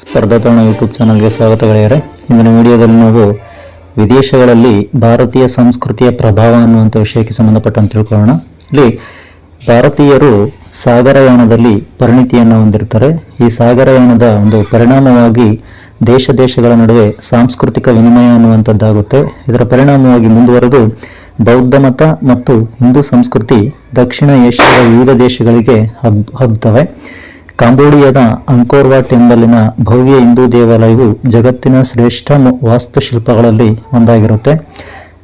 ಸ್ಪರ್ಧಾತರಣ YouTube ಚಾನಲ್ಗೆ ಸ್ವಾಗತ ಗೆಳೆಯರೆ. ಇಂದಿನ ವಿಡಿಯೋದಲ್ಲಿ ನಾವು ವಿದೇಶಗಳಲ್ಲಿ ಭಾರತೀಯ ಸಂಸ್ಕೃತಿಯ ಪ್ರಭಾವ ಅನ್ನುವಂಥ ವಿಷಯಕ್ಕೆ ಸಂಬಂಧಪಟ್ಟಂತ ತಿಳ್ಕೊಳ್ಳೋಣ. ಇಲ್ಲಿ ಭಾರತೀಯರು ಸಾಗರಯಾನದಲ್ಲಿ ಪರಿಣಿತಿಯನ್ನು ಹೊಂದಿರ್ತಾರೆ. ಈ ಸಾಗರಯಾನದ ಒಂದು ಪರಿಣಾಮವಾಗಿ ದೇಶ ದೇಶಗಳ ನಡುವೆ ಸಾಂಸ್ಕೃತಿಕ ವಿನಿಮಯ ಅನ್ನುವಂಥದ್ದಾಗುತ್ತೆ. ಇದರ ಪರಿಣಾಮವಾಗಿ ಮುಂದುವರೆದು ಬೌದ್ಧ ಮತ ಮತ್ತು ಹಿಂದೂ ಸಂಸ್ಕೃತಿ ದಕ್ಷಿಣ ಏಷ್ಯಾದ ವಿವಿಧ ದೇಶಗಳಿಗೆ ಹಬ್, ಹಬ್ತವೆ. ಕಾಂಬೋಡಿಯಾದ ಅಂಕೋರ್ವಾಟ್ ಎಂಬಲ್ಲಿನ ಭವ್ಯ ಹಿಂದೂ ದೇವಾಲಯವು ಜಗತ್ತಿನ ಶ್ರೇಷ್ಠ ವಾಸ್ತುಶಿಲ್ಪಗಳಲ್ಲಿ ಒಂದಾಗಿರುತ್ತೆ.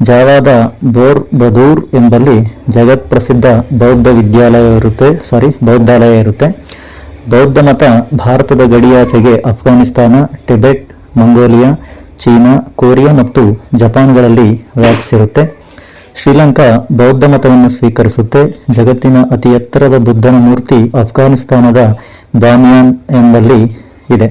ಜಾವಾದ ಬೋರ್ ಬದೂರ್ ಎಂಬಲ್ಲಿ ಜಗತ್ ಪ್ರಸಿದ್ಧ ಬೌದ್ಧ ವಿದ್ಯಾಲಯ ಇರುತ್ತೆ ಸಾರಿ ಬೌದ್ಧಾಲಯ ಇರುತ್ತೆ. ಬೌದ್ಧ ಮತ ಭಾರತದ ಗಡಿಯಾಚೆಗೆ Afghanistan, Tibet, Mongolia, China, Korea ಮತ್ತು ಜಪಾನ್ಗಳಲ್ಲಿ ವ್ಯಾಪಿಸಿರುತ್ತೆ. ಶ್ರೀಲಂಕಾ ಬೌದ್ಧ ಮತವನ್ನು ಸ್ವೀಕರಿಸುತ್ತೆ. ಜಗತ್ತಿನ ಅತಿ ಎತ್ತರದ ಬುದ್ಧನ ಮೂರ್ತಿ ಅಫ್ಘಾನಿಸ್ತಾನದ ಬಾಮಿಯಾನ್ ಎಂಬಲ್ಲಿ ಇದೆ.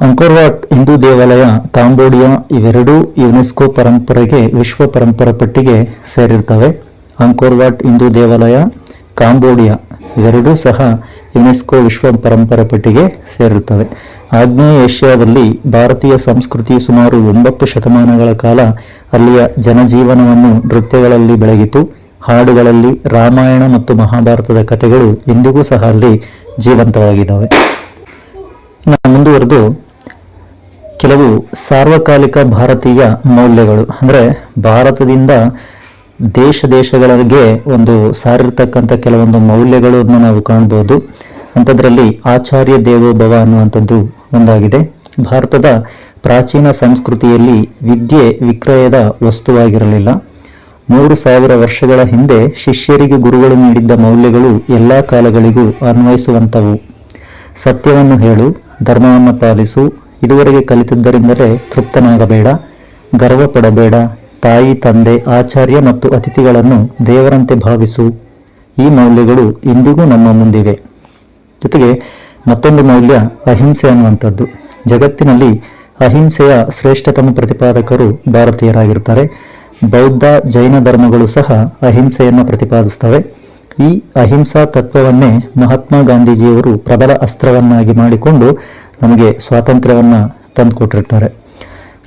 ಅಂಕೋರ್ವಾಟ್ ಹಿಂದೂ ದೇವಾಲಯ ಕಾಂಬೋಡಿಯಾ ಇವೆರಡೂ ಯುನೆಸ್ಕೋ ಪರಂಪರೆಗೆ, ವಿಶ್ವ ಪರಂಪರೆ ಪಟ್ಟಿಗೆ ಸೇರಿರ್ತವೆ. ಅಂಕೋರ್ವಾಟ್ ಹಿಂದೂ ದೇವಾಲಯ, ಕಾಂಬೋಡಿಯಾ ಇವೆರಡೂ ಸಹ ಯುನೆಸ್ಕೋ ವಿಶ್ವ ಪರಂಪರೆ ಪಟ್ಟಿಗೆ ಸೇರಿರುತ್ತವೆ ಆಗ್ನೇಯ ಏಷ್ಯಾದಲ್ಲಿ ಭಾರತೀಯ ಸಂಸ್ಕೃತಿ ಸುಮಾರು ಒಂಬತ್ತು ಶತಮಾನಗಳ ಕಾಲ ಅಲ್ಲಿಯ ಜನಜೀವನವನ್ನು ನೃತ್ಯಗಳಲ್ಲಿ ಬೆಳಗಿತು. ಹಾಡುಗಳಲ್ಲಿ ರಾಮಾಯಣ ಮತ್ತು ಮಹಾಭಾರತದ ಕಥೆಗಳು ಇಂದಿಗೂ ಸಹ ಅಲ್ಲಿ ಜೀವಂತವಾಗಿದ್ದಾವೆ. ಮುಂದುವರೆದು ಕೆಲವು ಸಾರ್ವಕಾಲಿಕ ಭಾರತೀಯ ಮೌಲ್ಯಗಳು. ಅಂದರೆ ಭಾರತದಿಂದ ದೇಶ ದೇಶಗಳಿಗೆ ಒಂದು ಸಾರಿರ್ತಕ್ಕಂಥ ಕೆಲವೊಂದು ಮೌಲ್ಯಗಳನ್ನು ನಾವು ಕಾಣ್ಬೋದು. ಅಂಥದ್ರಲ್ಲಿ ಆಚಾರ್ಯ ದೇವೋಭವ ಅನ್ನುವಂಥದ್ದು ಒಂದಾಗಿದೆ. ಭಾರತದ ಪ್ರಾಚೀನ ಸಂಸ್ಕೃತಿಯಲ್ಲಿ ವಿದ್ಯೆ ವಿಕ್ರಯದ ವಸ್ತುವಾಗಿರಲಿಲ್ಲ. ಮೂರು ಸಾವಿರ ವರ್ಷಗಳ ಹಿಂದೆ ಶಿಷ್ಯರಿಗೆ ಗುರುಗಳು ನೀಡಿದ್ದ ಮೌಲ್ಯಗಳು ಎಲ್ಲ ಕಾಲಗಳಿಗೂ ಅನ್ವಯಿಸುವಂಥವು. ಸತ್ಯವನ್ನು ಹೇಳು, ಧರ್ಮವನ್ನು ಪಾಲಿಸು, ಇದುವರೆಗೆ ಕಲಿತಿದ್ದರಿಂದಲೇ ತೃಪ್ತನಾಗಬೇಡ ಗರ್ವ ಪಡಬೇಡ ತಾಯಿ, ತಂದೆ, ಆಚಾರ್ಯ ಮತ್ತು ಅತಿಥಿಗಳನ್ನು ದೇವರಂತೆ ಭಾವಿಸು. ಈ ಮೌಲ್ಯಗಳು ಇಂದಿಗೂ ನಮ್ಮ ಮುಂದಿವೆ. ಜೊತೆಗೆ ಮತ್ತೊಂದು ಮೌಲ್ಯ ಅಹಿಂಸೆ ಅನ್ನುವಂಥದ್ದು. ಜಗತ್ತಿನಲ್ಲಿ ಅಹಿಂಸೆಯ ಶ್ರೇಷ್ಠತಮ ಪ್ರತಿಪಾದಕರು ಭಾರತೀಯರಾಗಿರ್ತಾರೆ ಬೌದ್ಧ ಜೈನ ಧರ್ಮಗಳು ಸಹ ಅಹಿಂಸೆಯನ್ನು ಪ್ರತಿಪಾದಿಸ್ತವೆ ಈ ಅಹಿಂಸಾ ತತ್ವವನ್ನೇ ಮಹಾತ್ಮ ಗಾಂಧೀಜಿಯವರು ಪ್ರಬಲ ಅಸ್ತ್ರವನ್ನಾಗಿ ಮಾಡಿಕೊಂಡು ನಮಗೆ ಸ್ವಾತಂತ್ರ್ಯವನ್ನು ತಂದುಕೊಟ್ಟಿರ್ತಾರೆ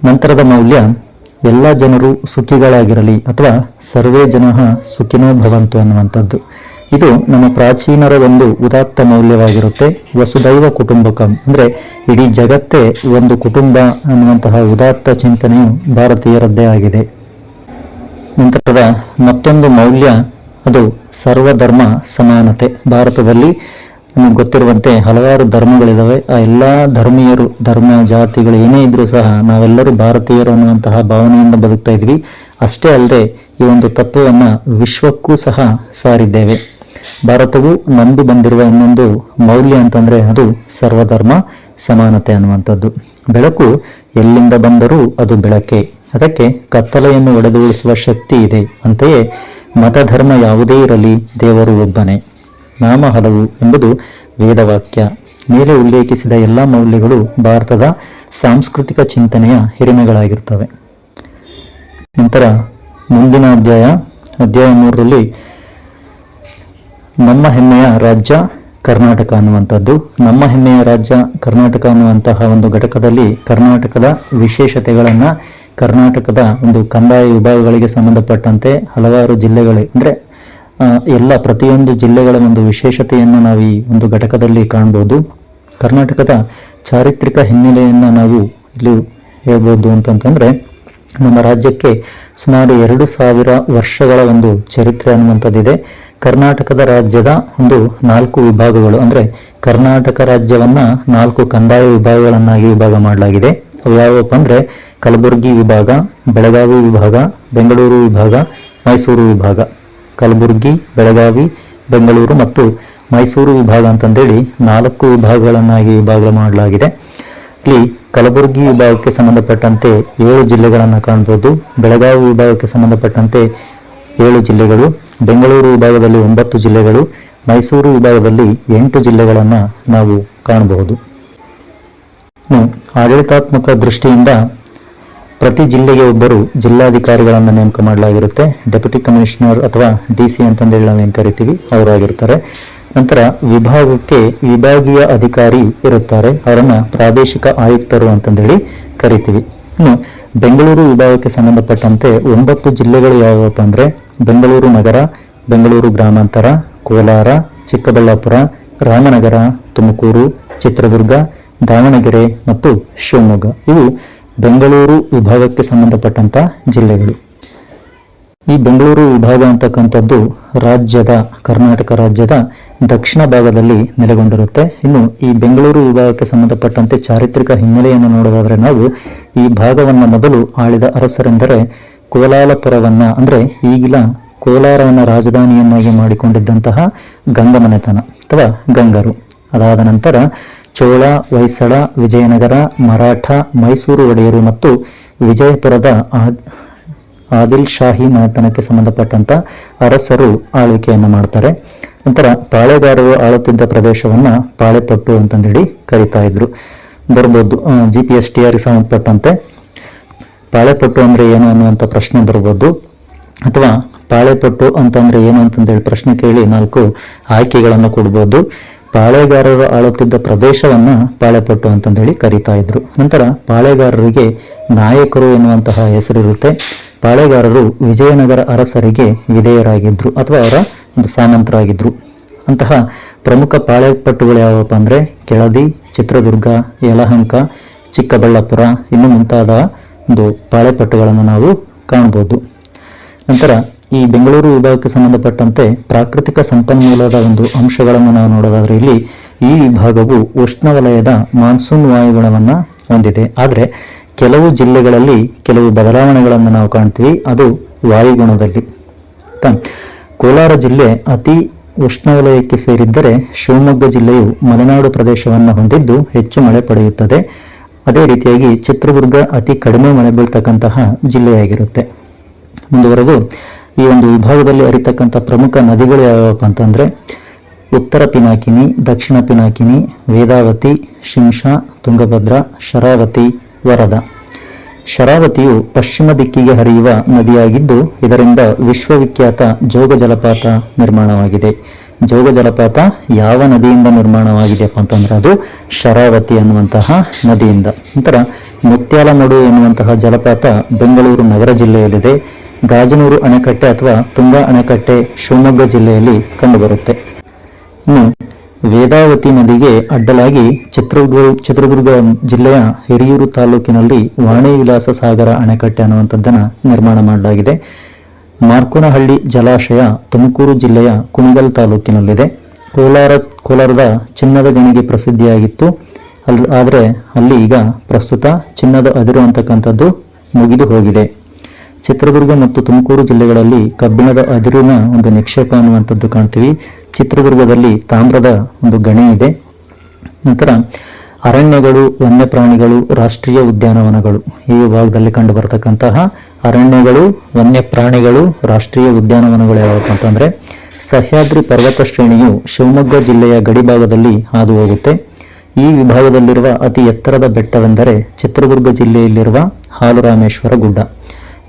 ನಂತರದ ಮೌಲ್ಯ, ಎಲ್ಲ ಜನರು ಸುಖಿಗಳಾಗಿರಲಿ ಅಥವಾ ಸರ್ವೇ ಜನ ಸುಖಿನೋ ಭವಂತು ಅನ್ನುವಂಥದ್ದು. ಇದು ನಮ್ಮ ಪ್ರಾಚೀನರ ಒಂದು ಉದಾತ್ತ ಮೌಲ್ಯವಾಗಿರುತ್ತೆ. ವಸುದೈವ ಕುಟುಂಬಕಂ. ಅಂದರೆ ಇಡೀ ಜಗತ್ತೇ ಒಂದು ಕುಟುಂಬ ಅನ್ನುವಂತಹ ಉದಾತ್ತ ಚಿಂತನೆಯು ಭಾರತೀಯರದ್ದೇ ಆಗಿದೆ. ನಂತರದ ಮತ್ತೊಂದು ಮೌಲ್ಯ, ಅದು ಸರ್ವಧರ್ಮ ಸಮಾನತೆ. ಭಾರತದಲ್ಲಿ ನಮಗೆ ಗೊತ್ತಿರುವಂತೆ ಹಲವಾರು ಧರ್ಮಗಳಿದ್ದಾವೆ ಆ ಎಲ್ಲ ಧರ್ಮೀಯರು, ಧರ್ಮ ಜಾತಿಗಳು ಏನೇ ಇದ್ರೂ ಸಹ ನಾವೆಲ್ಲರೂ ಭಾರತೀಯರು ಅನ್ನುವಂತಹ ಭಾವನೆಯಿಂದ ಬದುಕ್ತಾ ಇದ್ವಿ. ಅಷ್ಟೇ ಅಲ್ಲದೆ ಈ ಒಂದು ತತ್ವವನ್ನು ವಿಶ್ವಕ್ಕೂ ಸಹ ಸಾರಿದ್ದೇವೆ. ಭಾರತವು ನಂಬಿ ಬಂದಿರುವ ಇನ್ನೊಂದು ಮೌಲ್ಯ ಅಂತಂದ್ರೆ ಅದು ಸರ್ವಧರ್ಮ, ಸಮಾನತೆ ಅನ್ನುವಂಥದ್ದು. ಬೆಳಕು ಎಲ್ಲಿಂದ ಬಂದರೂ ಅದು ಬೆಳಕೆ. ಅದಕ್ಕೆ ಕತ್ತಲೆಯನ್ನು ಒಡೆದುಳಿಸುವ ಶಕ್ತಿ ಇದೆ. ಅಂತೆಯೇ ಮತಧರ್ಮ ಯಾವುದೇ ಇರಲಿ, ದೇವರು ಒಬ್ಬನೇ. ನಾಮ ಹಲವು ಎಂಬುದು ವೇದವಾಕ್ಯ. ಮೇಲೆ ಉಲ್ಲೇಖಿಸಿದ ಎಲ್ಲ ಮೌಲ್ಯಗಳು ಭಾರತದ ಸಾಂಸ್ಕೃತಿಕ ಚಿಂತನೆಯ ಹಿರಿಮೆಗಳಾಗಿರ್ತವೆ. ನಂತರ ಮುಂದಿನ ಅಧ್ಯಾಯ ಅಧ್ಯಾಯ ಮೂರರಲ್ಲಿ ನಮ್ಮ ಹೆಮ್ಮೆಯ ರಾಜ್ಯ ಕರ್ನಾಟಕ ಅನ್ನುವಂಥದ್ದು. ನಮ್ಮ ಹೆಮ್ಮೆಯ ರಾಜ್ಯ ಕರ್ನಾಟಕ ಅನ್ನುವಂತಹ ಒಂದು ಘಟಕದಲ್ಲಿ ಕರ್ನಾಟಕದ ವಿಶೇಷತೆಗಳನ್ನು ಕರ್ನಾಟಕದ ಒಂದು ಕಂದಾಯ ವಿಭಾಗಗಳಿಗೆ ಸಂಬಂಧಪಟ್ಟಂತೆ ಹಲವಾರು ಜಿಲ್ಲೆಗಳು ಅಂದರೆ ಎಲ್ಲ ಪ್ರತಿಯೊಂದು ಜಿಲ್ಲೆಗಳ ಒಂದು ವಿಶೇಷತೆಯನ್ನು ನಾವು ಈ ಒಂದು ಘಟಕದಲ್ಲಿ ಕಾಣ್ಬೋದು. ಕರ್ನಾಟಕದ ಚಾರಿತ್ರಿಕ ಹಿನ್ನೆಲೆಯನ್ನು ನಾವು ಇಲ್ಲಿ ಹೇಳ್ಬೋದು ಅಂತಂತಂದರೆ, ನಮ್ಮ ರಾಜ್ಯಕ್ಕೆ ಸುಮಾರು ಎರಡು ಸಾವಿರ ವರ್ಷಗಳ ಒಂದು ಚರಿತ್ರೆ ಅನ್ನುವಂಥದ್ದಿದೆ. ಕರ್ನಾಟಕದ ರಾಜ್ಯದ ಒಂದು ನಾಲ್ಕು ವಿಭಾಗಗಳು, ಅಂದರೆ ಕರ್ನಾಟಕ ರಾಜ್ಯವನ್ನ ನಾಲ್ಕು ಕಂದಾಯ ವಿಭಾಗಗಳನ್ನಾಗಿ ವಿಭಾಗ ಮಾಡಲಾಗಿದೆ. ಅವು ಯಾವಪ್ಪ ಅಂದರೆ ಕಲಬುರಗಿ ವಿಭಾಗ, ಬೆಳಗಾವಿ ವಿಭಾಗ, ಬೆಂಗಳೂರು ವಿಭಾಗ, ಮೈಸೂರು ವಿಭಾಗ. ಕಲಬುರಗಿ, ಬೆಳಗಾವಿ, ಬೆಂಗಳೂರು ಮತ್ತು ಮೈಸೂರು ವಿಭಾಗ ಅಂತಂದೇಳಿ ನಾಲ್ಕು ವಿಭಾಗಗಳನ್ನಾಗಿ ವಿಭಾಗ ಮಾಡಲಾಗಿದೆ. ಇಲ್ಲಿ ಕಲಬುರಗಿ ವಿಭಾಗಕ್ಕೆ ಸಂಬಂಧಪಟ್ಟಂತೆ ಏಳು ಜಿಲ್ಲೆಗಳನ್ನು ಕಾಣ್ಬೋದು. ಬೆಳಗಾವಿ ವಿಭಾಗಕ್ಕೆ ಸಂಬಂಧಪಟ್ಟಂತೆ ಏಳು ಜಿಲ್ಲೆಗಳು. ಬೆಂಗಳೂರು ವಿಭಾಗದಲ್ಲಿ ಒಂಬತ್ತು ಜಿಲ್ಲೆಗಳು, ಮೈಸೂರು ವಿಭಾಗದಲ್ಲಿ ಎಂಟು ಜಿಲ್ಲೆಗಳನ್ನು ನಾವು ಕಾಣಬಹುದು. ಆಡಳಿತಾತ್ಮಕ ದೃಷ್ಟಿಯಿಂದ ಪ್ರತಿ ಜಿಲ್ಲೆಗೆ ಒಬ್ಬರು ಜಿಲ್ಲಾಧಿಕಾರಿಗಳನ್ನು ನೇಮಕ ಮಾಡಲಾಗಿರುತ್ತೆ. ಡೆಪ್ಯೂಟಿ ಕಮಿಷನರ್ ಅಥವಾ ಡಿ ಸಿ ಅಂತಂದೇಳಿ ನಾವೇನು ಕರಿತೀವಿ ಅವರಾಗಿರ್ತಾರೆ ನಂತರ ವಿಭಾಗಕ್ಕೆ ವಿಭಾಗೀಯ ಅಧಿಕಾರಿ ಇರುತ್ತಾರೆ. ಅವರನ್ನು ಪ್ರಾದೇಶಿಕ ಆಯುಕ್ತರು ಅಂತಂದೇಳಿ ಕರಿತೀವಿ. ಇನ್ನು ಬೆಂಗಳೂರು ವಿಭಾಗಕ್ಕೆ ಸಂಬಂಧಪಟ್ಟಂತೆ ಒಂಬತ್ತು ಜಿಲ್ಲೆಗಳು ಯಾವುವಪ್ಪ ಅಂದ್ರೆ ಬೆಂಗಳೂರು ನಗರ, ಬೆಂಗಳೂರು ಗ್ರಾಮಾಂತರ, ಕೋಲಾರ, ಚಿಕ್ಕಬಳ್ಳಾಪುರ, ರಾಮನಗರ, ತುಮಕೂರು, ಚಿತ್ರದುರ್ಗ, ದಾವಣಗೆರೆ ಮತ್ತು ಶಿವಮೊಗ್ಗ. ಇವು ಬೆಂಗಳೂರು ವಿಭಾಗಕ್ಕೆ ಸಂಬಂಧಪಟ್ಟಂತ ಜಿಲ್ಲೆಗಳು. ಈ ಬೆಂಗಳೂರು ವಿಭಾಗ ಅಂತಕ್ಕಂಥದ್ದು ರಾಜ್ಯದ, ಕರ್ನಾಟಕ ರಾಜ್ಯದ ದಕ್ಷಿಣ ಭಾಗದಲ್ಲಿ ನೆಲೆಗೊಂಡಿರುತ್ತೆ. ಇನ್ನು ಈ ಬೆಂಗಳೂರು ವಿಭಾಗಕ್ಕೆ ಸಂಬಂಧಪಟ್ಟಂತೆ ಚಾರಿತ್ರಿಕ ಹಿನ್ನೆಲೆಯನ್ನು ನೋಡೋದಾದರೆ ನಾವು ಈ ಭಾಗವನ್ನು ಮೊದಲು ಆಳಿದ ಅರಸರೆಂದರೆ ಕೋಲಾಲಪುರವನ್ನ, ಅಂದ್ರೆ ಈಗಿನ ಕೋಲಾರವನ್ನ ರಾಜಧಾನಿಯನ್ನಾಗಿ ಮಾಡಿಕೊಂಡಿದ್ದಂತಹ ಗಂಗಮನೆತನ, ಅಥವಾ ಗಂಗರು. ಅದಾದ ನಂತರ ಚೋಳ, ಹೊಯ್ಸಳ, ವಿಜಯನಗರ, ಮರಾಠ, ಮೈಸೂರು ಒಡೆಯರು ಮತ್ತು ವಿಜಯಪುರದ ಆದಿಲ್ ಶಾಹಿ ಮನೆತನಕ್ಕೆ ಸಂಬಂಧಪಟ್ಟಂತ ಅರಸರು ಆಳ್ವಿಕೆಯನ್ನು ಮಾಡ್ತಾರೆ. ನಂತರ ಪಾಳೆಗಾರರು ಆಳುತ್ತಿದ್ದ ಪ್ರದೇಶವನ್ನ ಪಾಳೆಪಟ್ಟು ಅಂತಂದೇಳಿ ಕರಿತಾ ಇದ್ರು. ಬರ್ಬೋದು G P S T R ಸಂಬಂಧಪಟ್ಟಂತೆ. ಪಾಳೆಪಟ್ಟು ಅಂದ್ರೆ ಏನು ಅನ್ನುವಂಥ ಪ್ರಶ್ನೆ ಬರ್ಬೋದು. ಅಥವಾ ಪಾಳೆಪಟ್ಟು ಅಂತಂದ್ರೆ ಏನು ಅಂತಂದೇಳಿ ಪ್ರಶ್ನೆ ಕೇಳಿ ನಾಲ್ಕು ಆಯ್ಕೆಗಳನ್ನು ಕೊಡ್ಬೋದು. ಪಾಳೆಗಾರರು ಆಳುತ್ತಿದ್ದ ಪ್ರದೇಶವನ್ನ ಪಾಳೆಪಟ್ಟು ಅಂತಂದೇಳಿ ಕರೀತಾ ಇದ್ರು. ನಂತರ ಪಾಳೆಗಾರರಿಗೆ ನಾಯಕರು ಎನ್ನುವಂತಹ ಹೆಸರಿರುತ್ತೆ. ಪಾಳೆಗಾರರು ವಿಜಯನಗರ ಅರಸರಿಗೆ ವಿಧೇಯರಾಗಿದ್ರು ಅಥವಾ ಅವರ ಒಂದು ಸಾಮಂತರಾಗಿದ್ರು. ಅಂತಹ ಪ್ರಮುಖ ಪಾಳೆಪಟ್ಟುಗಳು ಯಾವಪ್ಪ ಅಂದ್ರೆ ಕೆಳದಿ, ಚಿತ್ರದುರ್ಗ, ಯಲಹಂಕ, ಚಿಕ್ಕಬಳ್ಳಾಪುರ, ಇನ್ನು ಮುಂತಾದ ಒಂದು ಪಾಳೆಪಟ್ಟುಗಳನ್ನು ನಾವು ಕಾಣಬಹುದು. ನಂತರ ಈ ಬೆಂಗಳೂರು ವಿಭಾಗಕ್ಕೆ ಸಂಬಂಧಪಟ್ಟಂತೆ ಪ್ರಾಕೃತಿಕ ಸಂಪನ್ಮೂಲದ ಒಂದು ಅಂಶಗಳನ್ನು ನಾವು ನೋಡೋದಾದ್ರೆ ಇಲ್ಲಿ ಈ ವಿಭಾಗವು ಉಷ್ಣವಲಯದ ಮಾನ್ಸೂನ್ ವಾಯುಗುಣವನ್ನ ಹೊಂದಿದೆ. ಆದರೆ ಕೆಲವು ಜಿಲ್ಲೆಗಳಲ್ಲಿ ಕೆಲವು ಬದಲಾವಣೆಗಳನ್ನು ನಾವು ಕಾಣ್ತೀವಿ. ಅದು ವಾಯುಗುಣದಲ್ಲಿ. ಕೋಲಾರ ಜಿಲ್ಲೆ ಅತಿ ಉಷ್ಣವಲಯಕ್ಕೆ ಸೇರಿದ್ದರೆ ಶಿವಮೊಗ್ಗ ಜಿಲ್ಲೆಯು ಮಲೆನಾಡು ಪ್ರದೇಶವನ್ನು ಹೊಂದಿದ್ದು ಹೆಚ್ಚು ಮಳೆ ಪಡೆಯುತ್ತದೆ. ಅದೇ ರೀತಿಯಾಗಿ ಚಿತ್ರದುರ್ಗ ಅತಿ ಕಡಿಮೆ ಮಳೆ ಬೀಳ್ತಕ್ಕಂತಹ ಜಿಲ್ಲೆಯಾಗಿರುತ್ತೆ. ಮುಂದುವರೆದು ಈ ಒಂದು ವಿಭಾಗದಲ್ಲಿ ಹರಿತಕ್ಕಂಥ ಪ್ರಮುಖ ನದಿಗಳು ಯಾವ್ಯಾವಪ್ಪ ಅಂತಂದ್ರೆ ಉತ್ತರ ಪಿನಾಕಿನಿ, ದಕ್ಷಿಣ ಪಿನಾಕಿನಿ, ವೇದಾವತಿ, ಶಿಂಷಾ, ತುಂಗಭದ್ರಾ, ಶರಾವತಿ, ವರದ. ಶರಾವತಿಯು ಪಶ್ಚಿಮ ದಿಕ್ಕಿಗೆ ಹರಿಯುವ ನದಿಯಾಗಿದ್ದು ಇದರಿಂದ ವಿಶ್ವವಿಖ್ಯಾತ ಜೋಗ ಜಲಪಾತ ನಿರ್ಮಾಣವಾಗಿದೆ. ಜೋಗ ಜಲಪಾತ ಯಾವ ನದಿಯಿಂದ ನಿರ್ಮಾಣವಾಗಿದೆಯಪ್ಪ ಅಂತಂದ್ರೆ ಅದು ಶರಾವತಿ ಅನ್ನುವಂತಹ ನದಿಯಿಂದ. ನಂತರ ಮುತ್ಯಾಲಮಡು ಎನ್ನುವಂತಹ ಜಲಪಾತ ಬೆಂಗಳೂರು ನಗರ ಜಿಲ್ಲೆಯಲ್ಲಿದೆ. ಗಾಜನೂರು ಅಣೆಕಟ್ಟೆ ಅಥವಾ ತುಂಗಾ ಅಣೆಕಟ್ಟೆ ಶಿವಮೊಗ್ಗ ಜಿಲ್ಲೆಯಲ್ಲಿ ಕಂಡುಬರುತ್ತೆ. ಇನ್ನು ವೇದಾವತಿ ನದಿಗೆ ಅಡ್ಡಲಾಗಿ ಚಿತ್ರದುರ್ಗ ಚಿತ್ರದುರ್ಗ ಜಿಲ್ಲೆಯ ಹಿರಿಯೂರು ತಾಲೂಕಿನಲ್ಲಿ ವಾಣಿ ವಿಲಾಸ ಸಾಗರ ಅಣೆಕಟ್ಟೆ ಅನ್ನುವಂಥದ್ದನ್ನ ನಿರ್ಮಾಣ ಮಾಡಲಾಗಿದೆ. ಮಾರ್ಕೋನಹಳ್ಳಿ ಜಲಾಶಯ ತುಮಕೂರು ಜಿಲ್ಲೆಯ ಕುಣಿಗಲ್ ತಾಲೂಕಿನಲ್ಲಿದೆ. ಕೋಲಾರ, ಕೋಲಾರದ ಚಿನ್ನದ ಗಣಿಗೆ ಪ್ರಸಿದ್ಧಿಯಾಗಿತ್ತು. ಅಲ್ಲಿ ಆದರೆ ಅಲ್ಲಿ ಈಗ ಪ್ರಸ್ತುತ ಚಿನ್ನದ ಅದಿರು ಅಂತಕ್ಕಂಥದ್ದು ಮುಗಿದು ಹೋಗಿದೆ. ಚಿತ್ರದುರ್ಗ ಮತ್ತು ತುಮಕೂರು ಜಿಲ್ಲೆಗಳಲ್ಲಿ ಕಬ್ಬಿಣದ ಅದಿರಿನ ಒಂದು ನಿಕ್ಷೇಪ ಅನ್ನುವಂಥದ್ದು ಕಾಣ್ತೀವಿ. ಚಿತ್ರದುರ್ಗದಲ್ಲಿ ತಾಮ್ರದ ಒಂದು ಗಣಿ ಇದೆ. ನಂತರ ಅರಣ್ಯಗಳು, ವನ್ಯಪ್ರಾಣಿಗಳು, ರಾಷ್ಟ್ರೀಯ ಉದ್ಯಾನವನಗಳು. ಈ ವಿಭಾಗದಲ್ಲಿ ಕಂಡು ಬರತಕ್ಕಂತಹ ಅರಣ್ಯಗಳು, ವನ್ಯಪ್ರಾಣಿಗಳು, ರಾಷ್ಟ್ರೀಯ ಉದ್ಯಾನವನಗಳು ಯಾವಪ್ಪ ಅಂತಂದ್ರೆ ಸಹ್ಯಾದ್ರಿ ಪರ್ವತ ಶ್ರೇಣಿಯು ಶಿವಮೊಗ್ಗ ಜಿಲ್ಲೆಯ ಗಡಿಭಾಗದಲ್ಲಿ ಹಾದು ಹೋಗುತ್ತೆ ಈ ವಿಭಾಗದಲ್ಲಿರುವ ಅತಿ ಎತ್ತರದ ಬೆಟ್ಟವೆಂದರೆ ಚಿತ್ರದುರ್ಗ ಜಿಲ್ಲೆಯಲ್ಲಿರುವ ಹಾಲುರಾಮೇಶ್ವರ ಗುಡ್ಡ.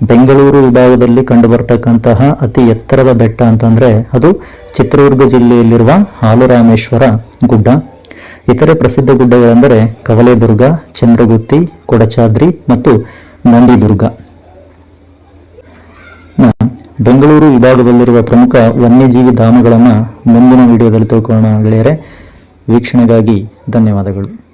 ಬೆಂಗಳೂರು ವಿಭಾಗದಲ್ಲಿ ಕಂಡುಬರ್ತಕ್ಕಂತಹ ಅತಿ ಎತ್ತರದ ಬೆಟ್ಟ ಅಂತಂದ್ರೆ ಅದು ಚಿತ್ರದುರ್ಗ ಜಿಲ್ಲೆಯಲ್ಲಿರುವ ಹಾಲುರಾಮೇಶ್ವರ ಗುಡ್ಡ. ಇತರೆ ಪ್ರಸಿದ್ಧ ಗುಡ್ಡಗಳೆಂದರೆ ಕವಲೇದುರ್ಗ, ಚಂದ್ರಗುತ್ತಿ, ಕೊಡಚಾದ್ರಿ ಮತ್ತು ನಂದಿದುರ್ಗ. ಬೆಂಗಳೂರು ವಿಭಾಗದಲ್ಲಿರುವ ಪ್ರಮುಖ ವನ್ಯಜೀವಿ ಧಾಮಗಳನ್ನು ಮುಂದಿನ ವಿಡಿಯೋದಲ್ಲಿ ತಿಳ್ಕೊಳ್ಳೋಣ ಗೆಳೆಯರೆ. ವೀಕ್ಷಣೆಗಾಗಿ ಧನ್ಯವಾದಗಳು.